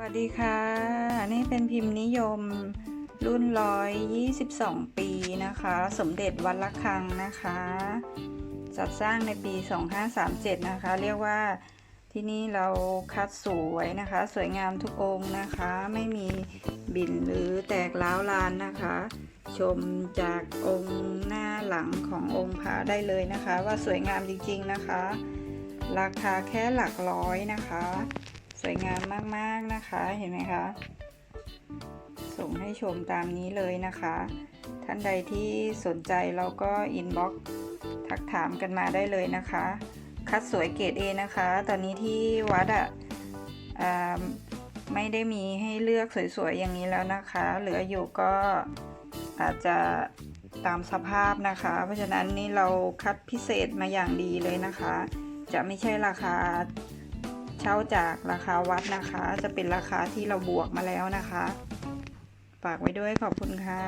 วัสดีค่ะ นี่เป็นพิมพ์นิยมรุ่นร้อยยี่สิบสองปีนะคะ สมเด็จวัดละคังนะคะ จัดสร้างในปี 2537 นะคะ เรียกว่าที่นี่เราคัดสวยนะคะ สวยงามทุกองค์นะคะ ไม่มีบินหรือแตกร้าวลานนะคะ ชมจากองค์หน้าหลังขององค์พระได้เลยนะคะ ว่าสวยงามจริงๆนะคะ ราคาแค่หลักร้อยนะคะ วยงามมากๆนะคะ เห็นไหมคะ ส่งให้ชมตามนี้เลยนะคะ ท่านใดที่สนใจเราก็อินบ็อกทักถามกันมาได้เลยนะคะ คัดสวยเกรด A นะคะ ตอนนี้ที่วัดอะ่ะไม่ได้มีให้เลือกสวยๆอย่างนี้แล้วนะคะ เหลืออยู่ก็อาจจะตามสภาพนะคะ เพราะฉะนั้นนี่เราคัดพิเศษมาอย่างดีเลยนะคะ จะไม่ใช่ราคา ช่าจากราคาวัดนะคะ จะเป็นราคาที่เราบวกมาแล้วนะคะ ฝากไว้ด้วยขอบคุณค่ะ